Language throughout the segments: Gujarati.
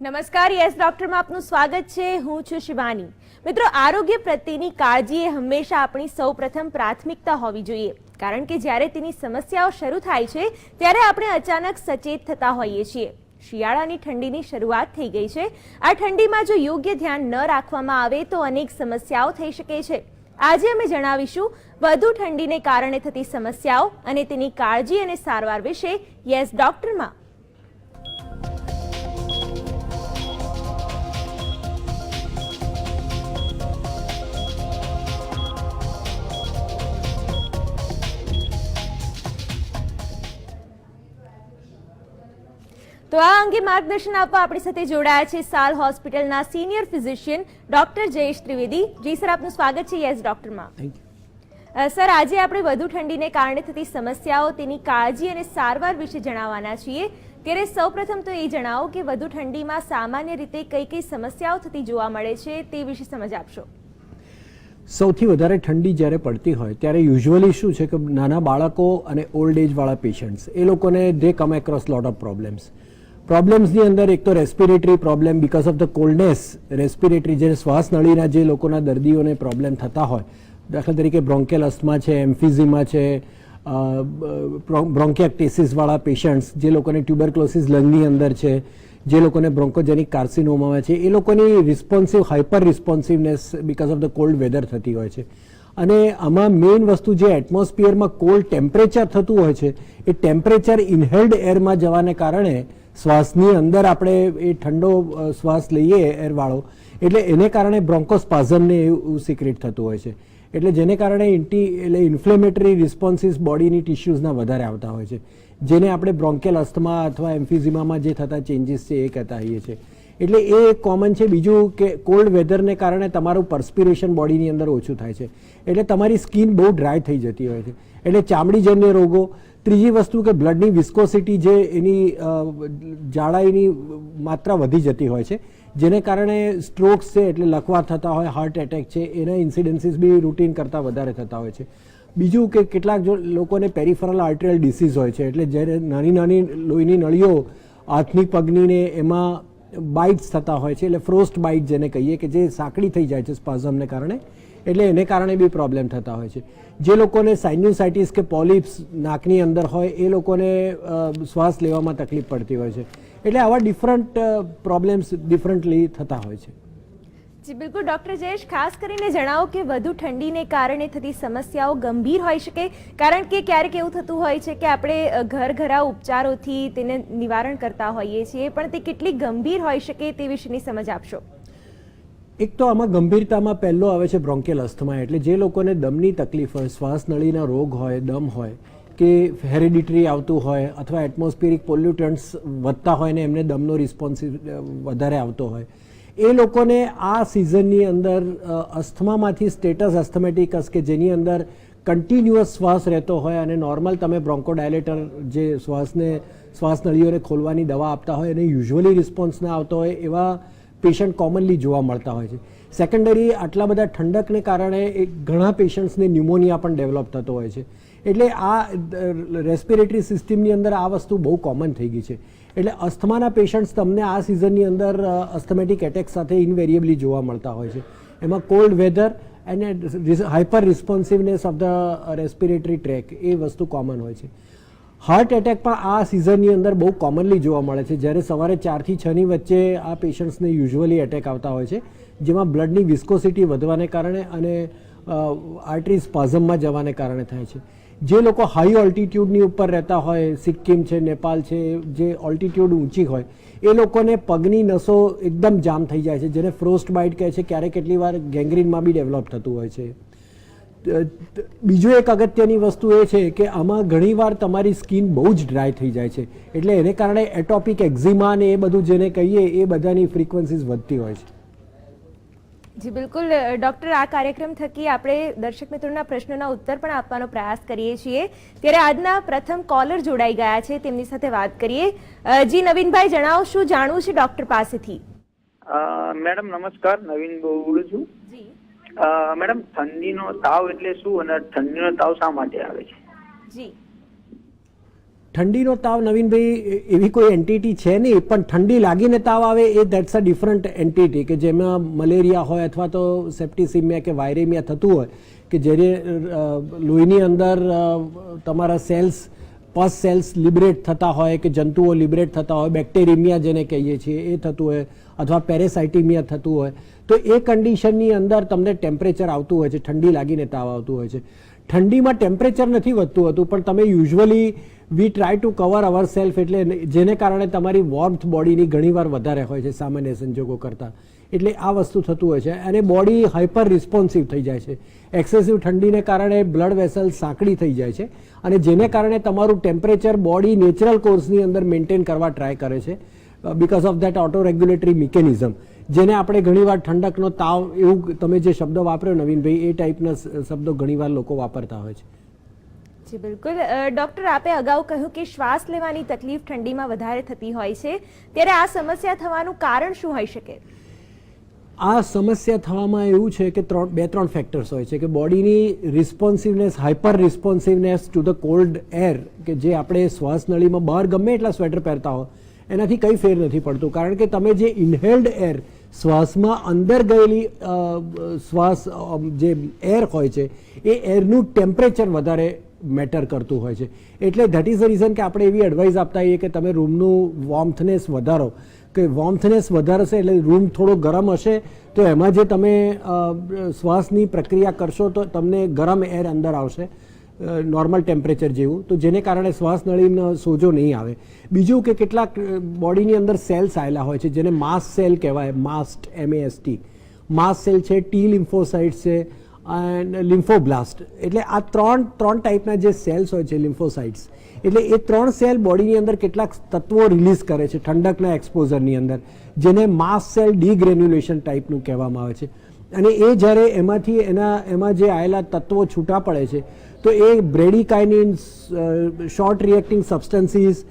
નમસ્કાર, યસ ડોક્ટરમાં આપનું સ્વાગત છે. હું છું શિવાની. મિત્રો, આરોગ્ય પ્રત્યેની કાળજી એ હંમેશા આપણી સૌપ્રથમ પ્રાથમિકતા હોવી જોઈએ. કારણ કે જ્યારે તેની સમસ્યાઓ શરૂ થાય છે, ત્યારે આપણે અચાનક સચેત થતા હોઈએ છીએ. શિયાળાની ઠંડીની શરૂઆત થઈ ગઈ છે. આ ઠંડીમાં જો યોગ્ય ધ્યાન ન રાખવામાં આવે, તો અનેક સમસ્યાઓ થઈ શકે છે. આજે અમે જણાવીશું વધુ ઠંડીને કારણે થતી સમસ્યાઓ અને તેની કાળજી અને સારવાર વિશે. યસ ડોક્ટરમાં તો આ અંગે માર્ગદર્શન આપવા આપણી સાથે જોડાયા છે સાલ હોસ્પિટલના senior physician doctor Jayesh Trivedi. Ji sir આપનું સ્વાગત છે યસ ડોક્ટરમાં. સર આજે આપણે વધુ ઠંડીને કારણે થતી સમસ્યાઓ તેની કાળજી અને સારવાર વિશે જણાવવાના છીએ. ત્યારે સૌપ્રથમ તો એ જણાવો કે વધુ ઠંડીમાં સામાન્ય રીતે કઈ કઈ સમસ્યાઓ થતી જોવા મળે છે તે વિશે સમજ આપશો. સૌથી વધારે ઠંડી જ્યારે પડતી હોય ત્યારે યુઝ્યુઅલી શું છે કે નાના બાળકો અને ઓલ્ડ એજવાળા પેશન્ટ્સ એ લોકોને they come across lot of problems પ્રોબ્લેમ્સની અંદર એક તો respiratory problem because of the coldness respiratory જે શ્વાસ નળીના જે લોકોના દર્દીઓને પ્રોબ્લેમ થતા હોય. દાખલા તરીકે બ્રોન્કેલ અસ્થમા છે એમ્ફિઝિમા છે બ્રોન્કિયાક્ટેસિસવાળા પેશન્ટ્સ જે લોકોને ટ્યુબરક્લોસિસ લંગની અંદર છે, જે લોકોને બ્રોન્કોજેનિક કાર્સિનોમા છે, એ લોકોની responsive hyper responsiveness because of the cold weather થતી હોય છે. અને આમાં મેઇન વસ્તુ જે એટમોસ્ફિયરમાં કોલ્ડ ટેમ્પરેચર થતું હોય છે, એ ટેમ્પરેચર ઇનહેલ્ડ એરમાં જવાને કારણે શ્વાસની અંદર આપણે એ ઠંડો શ્વાસ લઈએ એરવાળો, એટલે એને કારણે બ્રોન્કોસ્પાઝમને એવું સિક્રેટ થતું હોય છે. એટલે જેને કારણે ઇન્ટી એટલે ઇન્ફ્લેમેટરી રિસ્પોન્સીસ બોડીની ટિશ્યુઝના વધારે આવતા હોય છે. જેને આપણે બ્રોન્કેલ અસ્થમા અથવા એમ્ફિઝિમામાં જે થતા ચેન્જીસ છે એ કહેતા હોઈએ છીએ એટલે એ કોમન છે. બીજું કે કોલ્ડ વેધરને કારણે તમારું પર્સ્પિરેશન બોડીની અંદર ઓછું થાય છે. એટલે તમારી સ્કિન બહુ ડ્રાય થઈ જતી હોય છે. એટલે ચામડીજન્ય રોગો ત્રીજી વસ્તુ કે બ્લડની વિસ્કોસિટી જે એની જાડાઈની માત્રા વધી જતી હોય છે, જેને કારણે સ્ટ્રોક્સ છે એટલે લખવા થતા હોય, હાર્ટ એટેક છે, એના ઇન્સિડન્સીસ બી રૂટીન કરતાં વધારે થતા હોય છે. બીજું કે કેટલાક જો લોકોને પેરિફરલ આર્ટરિયલ ડિસીઝ હોય છે, એટલે જ્યારે નાની નાની લોહીની નળીઓ હાથની પગની ને એમાં બાઇટ્સ થતા હોય છે, એટલે ફ્રોસ્ટ બાઇટ જેને કહીએ કે જે સાંકડી થઈ જાય છે સ્પાઝમને કારણે એટલે એને કારણે બી પ્રોબ્લેમ થતા હોય છે. જે લોકોને સાઇન્યુસાઇટિસ કે પોલિપ્સ નાકની અંદર હોય, એ લોકોને શ્વાસ લેવામાં તકલીફ પડતી હોય છે. એટલે આવા ડિફરન્ટ પ્રોબ્લેમ્સ ડિફરન્ટલી થતા હોય છે. જી, બિલકુલ. ડૉક્ટર જયેશ, ખાસ કરીને જણાવો કે વધુ ઠંડીને કારણે થતી સમસ્યાઓ ગંભીર હોઈ શકે? કારણ કે ક્યારેક એવું થતું હોય છે કે આપણે ઘર ઘરા ઉપચારોથી તેને નિવારણ કરતા હોઈએ છીએ, પણ તે કેટલી ગંભીર હોઈ શકે તે વિશેની સમજ આપશો. એક તો આમાં ગંભીરતામાં પહેલો આવે છે બ્રોન્કેલ અસ્થમા એટલે જે લોકોને દમની તકલીફ હોય, શ્વાસ નળીના રોગ હોય, દમ હોય, કે હેરિડિટરી આવતું હોય અથવા એટમોસ્ફિયરિક પોલ્યુટન્ટ્સ વધતા હોય ને એમને દમનો રિસ્પોન્સ વધારે આવતો હોય, એ લોકોને આ સિઝનની અંદર અસ્થમામાંથી સ્ટેટસ અસ્થમેટિકસ કે જેની અંદર કન્ટિન્યુઅસ શ્વાસ રહેતો હોય અને નોર્મલ તમે બ્રોન્કોડાયલેટર જે શ્વાસને, શ્વાસ નળીઓને ખોલવાની દવા આપતા હોય અને યુઝ્યુઅલી રિસ્પોન્સ ના આવતો હોય એવા પેશન્ટ કોમનલી જોવા મળતા હોય છે. સેકન્ડરી આટલા બધા ઠંડકને કારણે ઘણા પેશન્ટ્સને ન્યુમોનિયા પણ ડેવલપ થતો હોય છે. એટલે આ રેસ્પિરેટરી સિસ્ટમની અંદર આ વસ્તુ બહુ કોમન થઈ ગઈ છે. એટલે અસ્થમાના પેશન્ટ્સ તમને આ સિઝનની અંદર અસ્થમેટિક એટેક સાથે ઇનવેરિયેબલી જોવા મળતા હોય છે. એમાં કોલ્ડ વેધર અને hyper responsiveness of the respiratory tract એ વસ્તુ કોમન હોય છે. હાર્ટ એટેક પણ આ સિઝનની અંદર બહુ કોમનલી જોવા મળે છે. જ્યારે સવારે ચારથી છની વચ્ચે આ પેશન્ટ્સને યુઝ્યુઅલી એટેક આવતા હોય છે, જેમાં બ્લડની વિસ્કોસિટી વધવાને કારણે અને આર્ટરી સ્પાઝમમાં જવાને કારણે થાય છે. જે લોકો હાઈ ઓલ્ટિટ્યૂડની ઉપર રહેતા હોય, સિક્કિમ છે નેપાલ છે, જે ઓલ્ટિટ્યૂડ ઊંચી હોય, એ લોકોને પગની નસો એકદમ જામ થઈ જાય છે, જેને ફ્રોસ્ટ બાઇટ કહે છે. ક્યારેક કેટલી વાર ગેંગ્રીનમાં બી ડેવલપ થતું હોય છે. બીજું એક અગત્યની વસ્તુ એ છે કે આમાં ઘણીવાર તમારી સ્કિન બહુ જ ડ્રાય થઈ જાય છે. એટલે એને કારણે એટોપિક એક્ઝિમા ને એ બધું જેને કહીએ એ બધાની ફ્રીક્વન્સીઝ વધતી હોય છે. જી બિલકુલ. ડૉક્ટર આ કાર્યક્રમ થકી આપણે દર્શક મિત્રોના પ્રશ્નોના ઉત્તર પણ આપવાનો પ્રયાસ કરીએ છીએ. ત્યારે આજના પ્રથમ કોલર જોડાઈ ગયા છે. તેમની સાથે વાત કરીએ. જી નવીનભાઈ જણાવો શું જાણવું છે ડૉક્ટર પાસેથી? મેડમ નમસ્કાર. નવીન બોલું છું. જી. મેડમ ઠંડીનો તાવ એટલે શું અને ઠંડીનો તાવ શા માટે આવે છે? જી. ઠંડીનો તાવ નવીનભાઈ એવી કોઈ એન્ટિટી છે નહીં પણ ઠંડી લાગીને તાવ આવે એ દેટ્સ અ ડિફરન્ટ એન્ટિટી કે જેમાં મલેરિયા હોય અથવા તો સેપ્ટિસિમિયા કે વાયરેમિયા થતું હોય કે જેને લોહીની અંદર તમારા સેલ્સ પસ સેલ્સ લિબરેટ થતા હોય કે જંતુઓ લિબરેટ થતા હોય બેક્ટેરિમિયા જેને કહીએ છીએ, એ થતું હોય, અથવા પેરેસાઇટિમિયા થતું હોય, તો એ કન્ડિશનની અંદર તમને ટેમ્પરેચર આવતું હોય છે, ઠંડી લાગીને તાવ આવતું હોય છે. ઠંડીમાં ટેમ્પરેચર નથી વધતું હતું, પણ તમે usually we try to cover our self એટલે જેને કારણે તમારી વોર્મથ બોડીની ઘણીવાર વધારે હોય છે, સામાન્ય સંજોગો કરતાં. એટલે આ વસ્તુ થતું હોય છે અને બોડી હાઇપર રિસ્પોન્સિવ થઈ જાય છે. એક્સેસિવ ઠંડીને કારણે બ્લડ વેસલ સાંકડી થઈ જાય છે અને જેને કારણે તમારું ટેમ્પરેચર બોડી નેચરલ કોર્સની અંદર મેન્ટેન કરવા ટ્રાય કરે છે because of that auto regulatory mechanism જેને આપણે ઘણીવાર ઠંડકનો તાવ એવું તમે જે શબ્દ વાપર્યો નવીનભાઈ, એ ટાઈપના શબ્દો ઘણીવાર લોકો વાપરતા હોય છે. જી, બિલકુલ. ડૉક્ટર આપે અગાઉ કહ્યું કે શ્વાસ લેવાની તકલીફ ઠંડીમાં વધારે થતી હોય છે. ત્યારે આ સમસ્યા થવાનું કારણ શું હોઈ શકે? આ સમસ્યા થવામાં એવું છે કે ત્રણ બે ત્રણ ફેક્ટર્સ હોય છે કે બોડીની responsiveness hyper responsiveness to the cold air કે જે આપણે શ્વાસ નળીમાં બહાર ગમે એટલા સ્વેટર પહેરતા હો, એનાથી કંઈ ફેર નથી પડતું. કારણ કે તમે જે ઇન્હેલ્ડ એર શ્વાસમાં અંદર ગયેલી શ્વાસ જે એર હોય છે, એ એરનું ટેમ્પરેચર વધારે મેટર કરતું હોય છે. એટલે ધેટ ઇઝ ધ રીઝન કે આપણે એવી એડવાઇસ આપતા હોઈએ કે તમે રૂમનું વોર્મથનેસ વધારો. કે વોર્મથનેસ વધારશે એટલે રૂમ થોડો ગરમ હશે, તો એમાં જે તમે શ્વાસની પ્રક્રિયા કરશો તો તમને ગરમ એર અંદર આવશે નોર્મલ ટેમ્પરેચર જેવું. તો જેને કારણે શ્વાસ નળીનો સોજો નહીં આવે. બીજું કે કેટલાક બોડીની અંદર સેલ્સ આવેલા હોય છે, જેને માસ સેલ કહેવાય માસ્ટ એમએએસટી માસ સેલ છે ટી લિમ્ફોસાઇટ્સ છે એન્ડ લિમ્ફોબ્લાસ્ટ એટલે આ ત્રણ ત્રણ ટાઈપના જે સેલ્સ હોય છે લિમ્ફોસાઇટ્સ એટલે એ ત્રણ સેલ બોડીની અંદર કેટલાક તત્વો રિલીઝ કરે છે ઠંડકના એક્સપોઝરની અંદર, જેને માસ સેલ ડીગ્રેન્યુલેશન ટાઈપનું કહેવામાં આવે છે. અને એ જ્યારે એમાંથી એના, એમાં જે આવેલા તત્વો છૂટા પડે છે, તો એ bradykinin short reacting substances,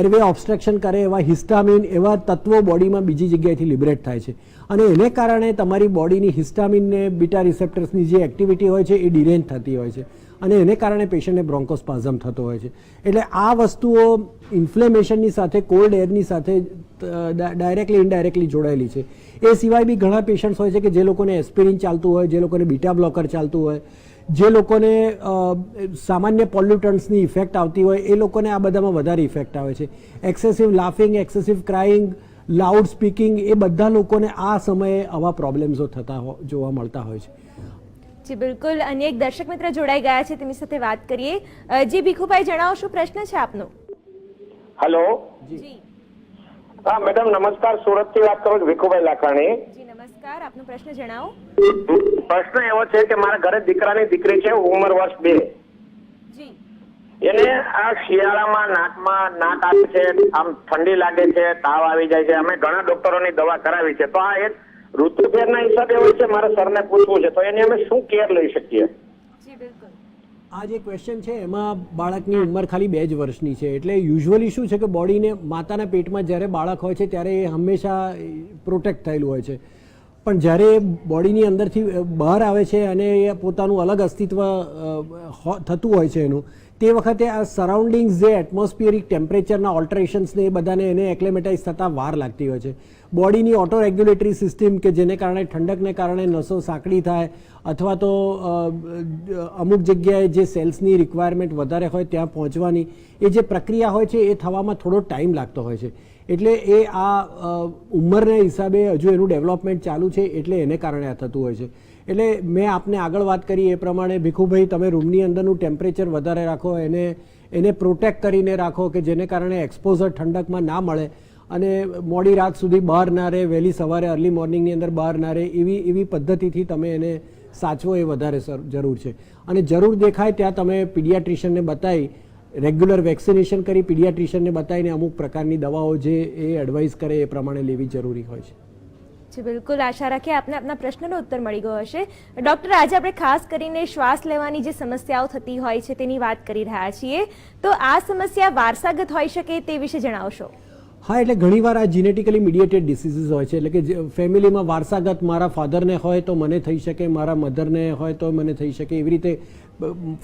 airway obstruction કરે, એવા હિસ્ટામિન, એવા તત્વો બોડીમાં બીજી જગ્યાએથી લિબરેટ થાય છે. અને એને કારણે તમારી બોડીની હિસ્ટામિનને બીટા રિસેપ્ટર્સની જે એક્ટિવિટી હોય છે એ ડિરેન્જ થતી હોય છે. અને એને કારણે પેશન્ટને બ્રોન્કોસ્પાઝમ થતો હોય છે. એટલે આ વસ્તુઓ ઇન્ફ્લેમેશનની સાથે કોલ્ડ એરની સાથે ડાયરેક્ટલી ઇનડાયરેક્ટલી જોડાયેલી છે. એ સિવાય બી ઘણા પેશન્ટ્સ હોય છે કે જે લોકોને એસ્પિરિન ચાલતું હોય, જે લોકોને બીટા બ્લોકર ચાલતું હોય, જે લોકોને સામાન્ય પોલ્યુટન્ટ્સની ઇફેક્ટ આવતી હોય, એ લોકોને આ બધામાં વધારે ઇફેક્ટ આવે છે. Excessive laughing excessive crying loud speaking એ બધા લોકોને આ સમયે આવા પ્રોબ્લેમ્સો થતા જોવા મળતા હોય છે. જી બિલકુલ. અને એક દર્શક મિત્ર જોડાઈ ગયા છે તેમની સાથે વાત કરીએ. જી ભીખુભાઈ જણાવો શું પ્રશ્ન છે આપનો? હેલો? જી. હા મેડમ નમસ્કાર. સુરતથી વાત કરું છું ભીખુભાઈ લાખાણી. જી નમસ્કાર. આપનો પ્રશ્ન જણાવો. પ્રશ્ન એવો છે કે મારા ઘરે દીકરાની દીકરી છે ઉંમર વર્ષ બે. જી. એને આ શિયાળામાં નાકમાં નાક આવે છે આમ ઠંડી લાગે છે તાવ આવી જાય છે. અમે ઘણા ડોક્ટરોની દવા કરાવી છે. તો આ એક ઋતુફેરના હિસાબે હોય છે મારા સરને પૂછવું છે. તો એની અમે શું કેર લઈ શકીએ? આ જે ક્વેશ્ચન છે એમાં બાળકની ઉંમર ખાલી બે જ વર્ષની છે. એટલે યુઝ્યુઅલી શું છે કે બોડીને માતાના પેટમાં જ્યારે બાળક હોય છે ત્યારે એ હંમેશા પ્રોટેક્ટ થયેલું હોય છે. પણ જ્યારે એ બોડીની અંદરથી બહાર આવે છે અને એ પોતાનું અલગ અસ્તિત્વ થતું હોય છે એનું, તે વખતે આ સરાઉન્ડિંગ્સ જે એટમોસ્ફિયરિક ટેમ્પરેચરના ઓલ્ટરેશન્સને એ બધાને એને એક્લેમેટાઇઝ થતાં વાર લાગતી હોય છે. બોડીની ઓટો રેગ્યુલેટરી સિસ્ટમ કે જેને કારણે ઠંડકને કારણે નસો સાંકડી થાય, અથવા તો અમુક જગ્યાએ જે સેલ્સની રિક્વાયરમેન્ટ વધારે હોય ત્યાં પહોંચવાની, એ જે પ્રક્રિયા હોય છે એ થવામાં થોડો ટાઈમ લાગતો હોય છે. એટલે એ આ ઉંમરના હિસાબે હજુ એનું ડેવલપમેન્ટ ચાલુ છે એટલે એને કારણે આ થતું હોય છે. એટલે મેં આપને આગળ વાત કરી એ પ્રમાણે, ભીખુભાઈ, તમે રૂમની અંદરનું ટેમ્પરેચર વધારે રાખો, એને એને પ્રોટેક્ટ કરીને રાખો કે જેને કારણે એક્સપોઝર ઠંડકમાં ના મળે અને મોડી રાત સુધી બહાર ના રહે, વહેલી સવારે અર્લી મોર્નિંગની અંદર બહાર ના રહે, એવી એવી પદ્ધતિથી તમે એને સાચવો એ વધારે જરૂર છે. અને જરૂર દેખાય ત્યાં તમે પીડિયાટ્રિશિયનને બતાવી રેગ્યુલર વેક્સિનેશન કરી પીડિયાટ્રિશિયનને બતાવીને અમુક પ્રકારની દવાઓ જે એ એડવાઇસ કરે એ પ્રમાણે લેવી જરૂરી હોય છે. જી બિલકુલ. આશા રાખીએ આપને આપના પ્રશ્નનો ઉત્તર મળી ગયો હશે. ડૉક્ટર આજે આપણે ખાસ કરીને શ્વાસ લેવાની જે સમસ્યાઓ થતી હોય છે તેની વાત કરી રહ્યા છીએ. તો આ સમસ્યા વારસાગત હોઈ શકે તે વિશે જણાવશો. હા એટલે ઘણીવાર આ જીનેટિકલી મીડિયેટેડ ડિસીઝીસ હોય છે. એટલે કે ફેમિલીમાં વારસાગત મારા ફાધરને હોય તો મને થઈ શકે મારા મધરને હોય તો મને થઈ શકે. એવી રીતે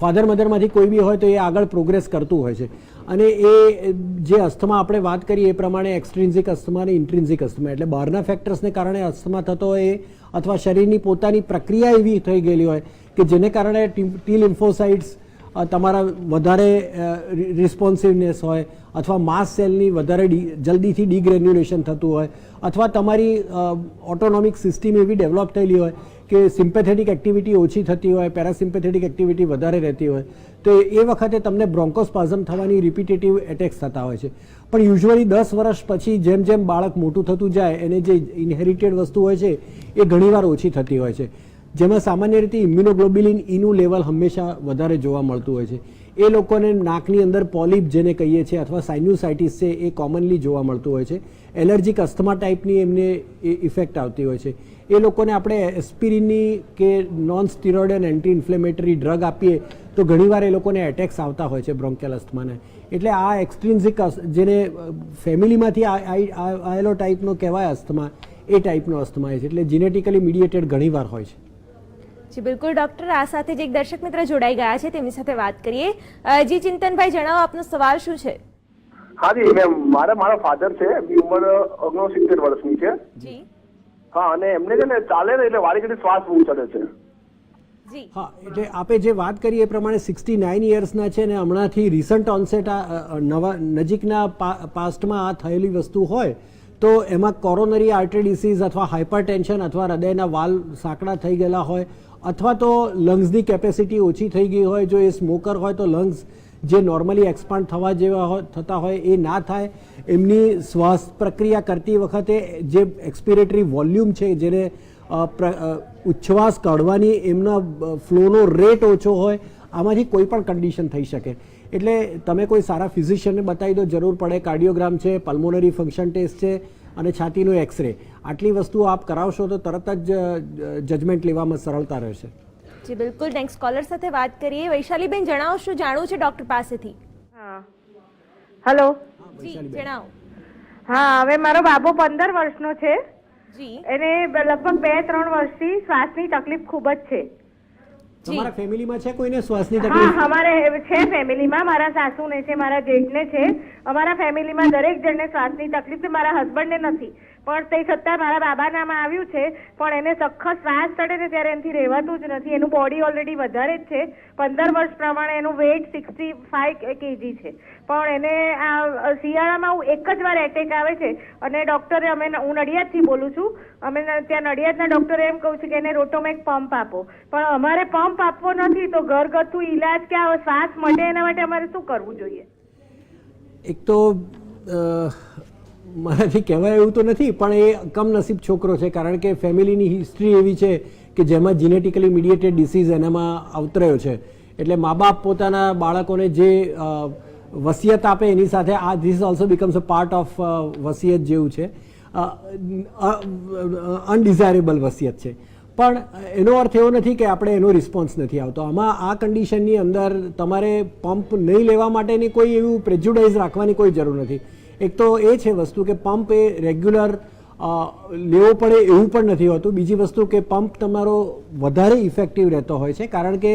ફાધર મધરમાંથી કોઈ બી હોય તો એ આગળ પ્રોગ્રેસ કરતું હોય છે. અને એ જે અસ્થમા આપણે વાત કરીએ એ પ્રમાણે એક્સટ્રિન્ઝિક અસ્થમા અને ઇન્ટ્રિન્ઝિક અસ્થમા. એટલે બહારના ફેક્ટર્સને કારણે અસ્થમા થતો હોય અથવા શરીરની પોતાની પ્રક્રિયા એવી થઈ ગયેલી હોય કે જેને કારણે ટી લિમ્ફોસાઇટ્સ તમારા વધારે રિસ્પોન્સિવનેસ હોય અથવા માસ સેલની વધારે જલ્દીથી ડિગ્રેન્યુલેશન થતું હોય, અથવા તમારી ઓટોનોમિક સિસ્ટમ એવી ડેવલપ થયેલી હોય કે સિમ્પેથેટિક એક્ટિવિટી ઓછી થતી હોય પેરાસિમ્પેથેટિક એક્ટિવિટી વધારે રહેતી હોય, તો એ વખતે તમને બ્રોન્કોસ્પાઝમ થવાની રિપીટેટિવ એટેક્સ થતા હોય છે. પણ યુઝ્યુઅલી દસ વર્ષ પછી જેમ જેમ બાળક મોટું થતું જાય, એને જે ઇનહેરિટેડ વસ્તુ હોય છે, એ ઘણીવાર ઓછી થતી હોય છે. જેમાં સામાન્ય રીતે ઇમ્યુનોગ્લોબ્યુલિન ઈનું લેવલ હંમેશા વધારે જોવા મળતું હોય છે. એ લોકોને નાકની અંદર પોલિપ જેને કહીએ છીએ અથવા સાઇન્યુસાઇટિસ છે એ કોમનલી જોવા મળતું હોય છે. એલર્જીક અસ્થમા ટાઈપની એમને ઇફેક્ટ આવતી હોય છે. એ લોકોને આપણે એસ્પિરિનની કે non steroid anti inflammatory drug આપીએ તો ઘણીવાર એ લોકોને એટેક્સ આવતા હોય છે બ્રોન્કેલ અસ્થમાને એટલે આ એક્સટ્રિન્ઝિક જેને ફેમિલીમાંથી આવેલો ટાઈપનો કહેવાય અસ્થમા એ ટાઈપનો અસ્થમા છે. એટલે જીનેટિકલી મીડિએટેડ ઘણીવાર હોય છે. જી બિલકુલ. ડોક્ટર આ સાથે જે એક દર્શક મિત્ર જોડાઈ ગયા છે. તેમની સાથે વાત કરીએ. જી ચિંતનભાઈ જણાવો આપનો સવાલ શું છે? હા જી મેમ મારા મારા ફાધર છે. એમની ઉંમર ઓગણસિત્તેર વર્ષની છે. જી. હા અને એમને છે ને ચાલે ને એટલે વારી ઘડી શ્વાસ બહુ ચડે છે. હા એટલે આપે જે વાત કરી એ પ્રમાણે સિક્સટી નાઇન યર્સના છે ને હમણાંથી રિસન્ટ ઓનસેટ આ નવા નજીકના પા- પાસ્ટમાં આ થયેલી વસ્તુ હોય તો એમાં કોરોનરી આર્ટરી ડિસીઝ અથવા હાઇપરટેન્શન અથવા હૃદયના વાલ સાંકડા થઈ ગયેલા હોય અથવા તો લંગ્સની કેપેસિટી ઓછી થઈ ગઈ હોય, જો એ સ્મોકર હોય, તો લંગ્સ જે નોર્મલી એક્સપાન્ડ થવા જેવા થતા હોય એ ના થાય. એમની શ્વાસ પ્રક્રિયા કરતી વખતે જે એક્સપિરેટરી વોલ્યુમ છે, જેને ઉચ્છ્વાસ કાઢવાની એમના ફ્લોનો રેટ ઓછો હોય, આમાંથી કોઈ પણ કન્ડિશન થઈ શકે. એટલે તમે કોઈ સારા ફિઝિશિયનને બતાવી દો, જરૂર પડે, કાર્ડિયોગ્રામ છે પલ્મોનરી ફંક્શન ટેસ્ટ છે અને છાતીનો એક્સરે આટલી વસ્તુઓ આપ કરાવશો તો તરત જ જજમેન્ટ લેવામાં સરળતા રહેશે. જી બિલકુલ. નેક્સ્ટ કોલર સાથે વાત કરીએ. વૈશાલીબેન જણાવો શું જાણવું છે ડોક્ટર પાસેથી? હા. હલો જી જણાવો. હા હવે મારો બાબો પંદર વર્ષનો છે. જી. એને લગભગ બે ત્રણ વર્ષથી શ્વાસની તકલીફ ખૂબ જ છે. તમારા ફેમિલીમાં છે કોઈને શ્વાસની હા અમારે છે ફેમિલીમાં મારા સાસુને છે મારા જેઠને છે. અમારા ફેમિલીમાં દરેક જણને શ્વાસની તકલીફ છે મારા હસબન્ડને નથી. પણ તે છતાં મારા બાબાનામાં આવ્યું છે. પણ એને સખત શ્વાસ ચડે ને ત્યારે એનાથી રહેવાતું જ નથી. એનું બોડી ઓલરેડી વધારે જ છે. પંદર વર્ષ પ્રમાણે એનું વેઇટ સિક્સટી ફાઈવ કેજી છે. પણ એને આ શિયાળામાં હું એક જ વાર એટેક આવે છે. અને ડોક્ટરે અમે હું નડિયાદથી બોલું છું. અમે ત્યાં નડિયાદના ડૉક્ટરે એમ કહું છું કે એને રોટોમેક પંપ આપો. પણ અમારે પંપ આપવો નથી તો ઘરગથ્થુ ઈલાજ કે શ્વાસ મળે એના માટે અમારે શું કરવું જોઈએ? એક તો મારાથી કહેવાય એવું તો નથી, પણ એ કમનસીબ છોકરો છે, કારણ કે ફેમિલીની હિસ્ટ્રી એવી છે કે જેમાં જીનેટિકલી મીડિયેટેડ ડિસીઝ એનામાં અવતર્યો છે. એટલે મા બાપ પોતાના બાળકોને જે વસિયત આપે એની સાથે આ this also becomes a part of વસિયત જેવું છે. અનડિઝાયરેબલ વસિયત છે. પણ એનો અર્થ એવો નથી કે આપણે એનો રિસ્પોન્સ નથી આવતો. આમાં આ કન્ડિશનની અંદર તમારે પંપ નહીં લેવા માટેની કોઈ એવું પ્રેજ્યુડાઇઝ રાખવાની કોઈ જરૂર નથી. એક તો એ છે વસ્તુ કે પંપ એ રેગ્યુલર લેવો પડે એવું પણ નથી હોતું. બીજી વસ્તુ કે પંપ તમારો વધારે ઇફેક્ટિવ રહેતો હોય છે, કારણ કે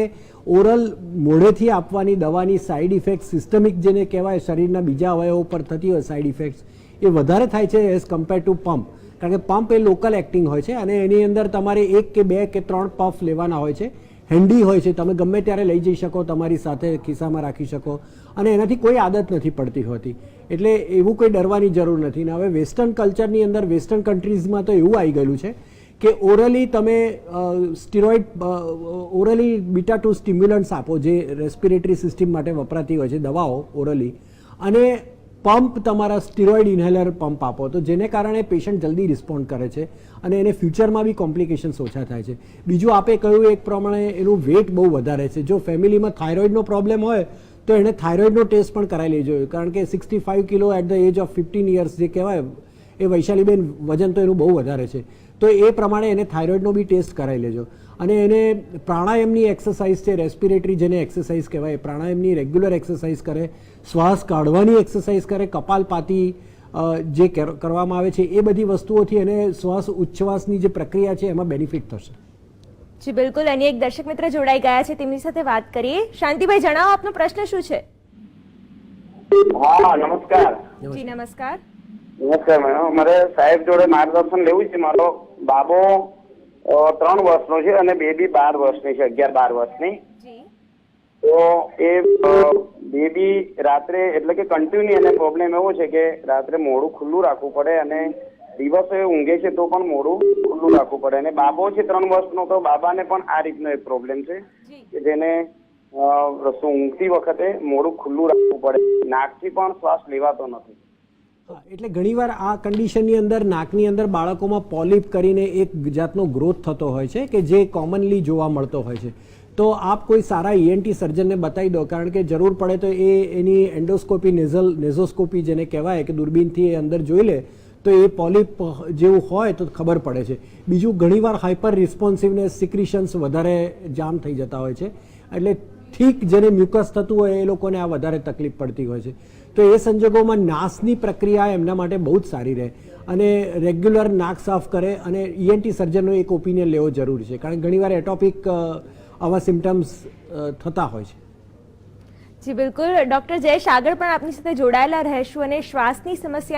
ઓરલ મોઢેથી આપવાની, દવાની સાઇડ ઇફેક્ટ સિસ્ટમિક જેને કહેવાય, શરીરના બીજા અવયવો પર થતી હોય સાઇડ ઇફેક્ટ્સ એ વધારે થાય છે એઝ કમ્પેર ટુ પંપ કારણ કે પંપ એ લોકલ એક્ટિંગ હોય છે અને એની અંદર તમારે એક કે બે કે ત્રણ પફ લેવાના હોય છે. હેન્ડી હોય છે. તમે ગમે ત્યારે લઈ જઈ શકો, તમારી સાથે ખિસ્સામાં રાખી શકો અને એનાથી કોઈ આદત નથી પડતી હોતી. એટલે એવું કોઈ ડરવાની જરૂર નથી. ને હવે વેસ્ટર્ન કલ્ચરની અંદર, વેસ્ટર્ન કન્ટ્રીઝમાં તો એવું આવી ગયેલું છે કે ઓરલી તમે steroid orally beta two stimulants આપો, જે રેસ્પિરેટરી સિસ્ટમ માટે વપરાતી હોય છે દવાઓ ઓરલી. અને પંપ તમારા સ્ટીરોઇડ ઇન્હેલર પંપ આપો તો જેને કારણે પેશન્ટ જલ્દી રિસ્પોન્ડ કરે છે અને એને ફ્યુચરમાં બી કોમ્પ્લિકેશન્સ ઓછા થાય છે. બીજું આપે કહ્યું એક પ્રમાણે એનું વેટ બહુ વધારે છે. જો ફેમિલીમાં થાઇરોઇડનો પ્રોબ્લેમ હોય તો એણે થાઇરોઇડનો ટેસ્ટ પણ કરાવી લેજો. કારણ કે sixty five kilo at the age of fifteen years જે કહેવાય, એ વૈશાલીબેન વજન તો એનું બહુ વધારે છે. તો એ પ્રમાણે એને થાઇરોઇડનો બી ટેસ્ટ કરાવી લેજો. અને એને પ્રાણાયામની એક્સરસાઇઝ છે રેસ્પિરેટરી જેને એક્સરસાઇઝ કહેવાય પ્રાણાયામની રેગ્યુલર એક્સરસાઇઝ કરે શ્વાસ કાઢવાની એક્સરસાઇઝ કરે કપાલપાતી જે કરવામાં આવે છે એ બધી વસ્તુઓથી એને શ્વાસ ઉચ્છવાસની જે પ્રક્રિયા છે એમાં બેનિફિટ થશે. જી બિલકુલ. એની એક દર્શક મિત્ર જોડાઈ ગયા છે તેમની સાથે વાત કરીએ. શાંતિભાઈ જણાવો આપનો પ્રશ્ન શું છે? હા નમસ્કાર. જી નમસ્કાર. નમસ્કાર મેડમ. મારે સાહેબ જોડે માર્ગદર્શન લેવું છે. મારો બાબો ત્રણ વર્ષનો છે અને બેબી બાર વર્ષની છે અગિયાર બાર વર્ષની. તો એ બેબી રાત્રે એટલે કે કન્ટિન્યુ એને પ્રોબ્લેમ એવો છે કે રાત્રે મોડું ખુલ્લું રાખવું પડે અને દિવસે ઊંઘે છે તો પણ મોડું ખુલ્લું રાખવું પડે. અને બાબો છે ત્રણ વર્ષનો તો બાબાને પણ આ રીતનો એક પ્રોબ્લેમ છે કે જેને ઊંઘતી વખતે મોડું ખુલ્લું રાખવું પડે. નાકથી પણ શ્વાસ લેવાતો નથી. એટલે ઘણીવાર આ કન્ડિશનની અંદર, નાકની અંદર બાળકોમાં પોલિપ કરીને એક જાતનો ગ્રોથ થતો હોય છે કે જે કોમનલી જોવા મળતો હોય છે. તો આપ કોઈ સારા ઈએનટી સર્જનને બતાવી દો, કારણ કે જરૂર પડે તો એ એની એન્ડોસ્કોપી નેઝલ નેઝોસ્કોપી જેને કહેવાય કે દૂરબીનથી એ અંદર જોઈ લે, તો એ પોલિપ જેવું હોય તો ખબર પડે છે. બીજું, ઘણીવાર હાઇપર રિસ્પોન્સિવનેસ સિક્રિશન્સ વધારે જામ થઈ જતા હોય છે. એટલે ઠીક જેને મ્યુકસ થતું હોય એ લોકોને આ વધારે તકલીફ પડતી હોય છે. તો એ સંજોગોમાં નાસની પ્રક્રિયા એમના માટે બહુ જ સારી રહે. અને રેગ્યુલર નાક સાફ કરે અને ઈએનટી સર્જનનો એક ઓપિનિયન લેવો જરૂરી છે. કારણ કે ઘણીવાર એટોપિક આવા સિમ્ટમ્સ થતા હોય છે. જી, બિલકુલ. ડૉક્ટર જયેશ, આગળ પણ આપની સાથે જોડાયેલા રહેશું અને શ્વાસની સમસ્યાની